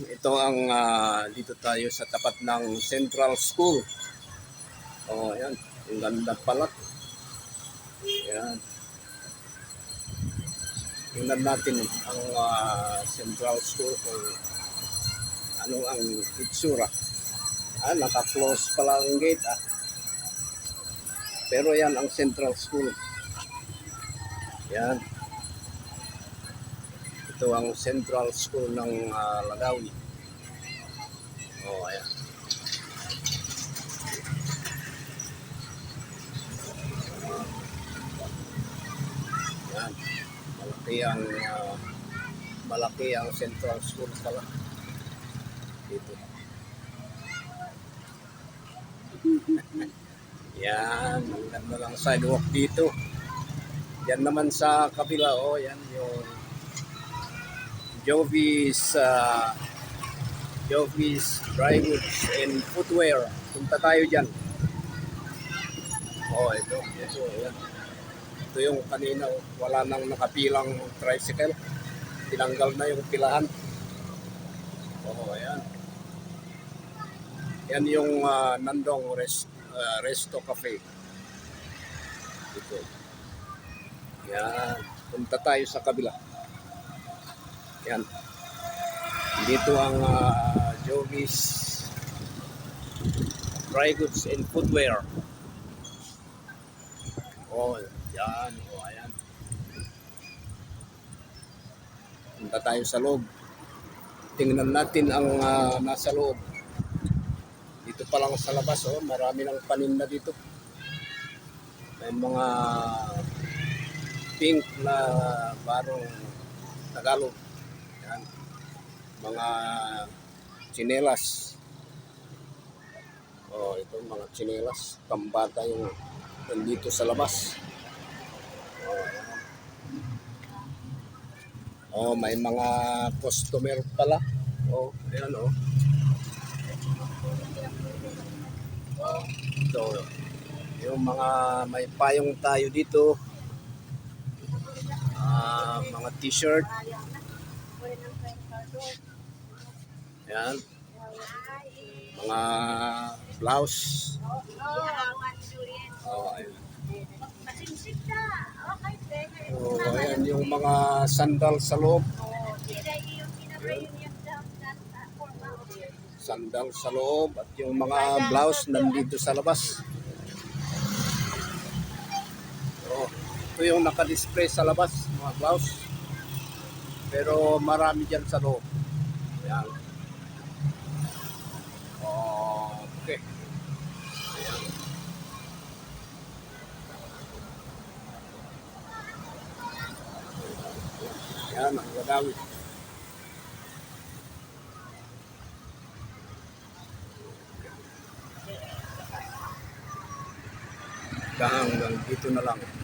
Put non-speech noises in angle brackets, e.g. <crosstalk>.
Ito ang ah, dito tayo sa tapat ng Central School. Oh, ayan. Ang ganda pala. Ayan. Tingnan natin ang ah, Central School kung ano ang itsura. Ah, naka-close pala ang gate ah. Pero yan ang Central School. Yan. Ito ang Central School ng ah, Lagawi. Oh, ayan. Yan. Malaki ang ah, malaki ang Central School pala. Dito. <laughs> Yan, ang ganda ng sidewalk dito. Yan naman sa kabila, oh, yan yung Jovis uh, Jovis Dry Goods and Footwear. Punta tayo dyan. Oh, ito. Ito, yan. Ito yung kanina, oh, wala nang nakapilang tricycle. Tinanggal na yung pilahan. Oh, ayan. Yan yung ah, Nandong Rest, ah, Resto Cafe. Ito. Yan. Punta tayo sa kabila. Yan. Dito ang uh, Jovis Dry Goods and Footwear. Oh, yan. Oh, ayan. Punta tayo sa loob. Tingnan natin ang ah, nasa loob. Dito pa lang sa labas, oh, marami ng paninda dito. May mga pink na barong Tagalog. Yan. Mga chinelas. Oh, ito mga chinelas. Pambata yung nandito sa labas. Oh. Oh, may mga customer pala. Oh, ayan oh. Oh, ito. Yung mga may payong tayo dito. Ah, mga t-shirt. Yan. Mga blouse. Oh, ayun. Oh, ayan yung mga sandal sa loob. Sandal sa loob at yung mga blouse nandito sa labas. Oh, ito yung naka-display sa labas, mga blouse. Pero marami dyan sa loob. Ayan. Okay. Ayan. Ayan, ang gagawin. Hanggang dito na lang.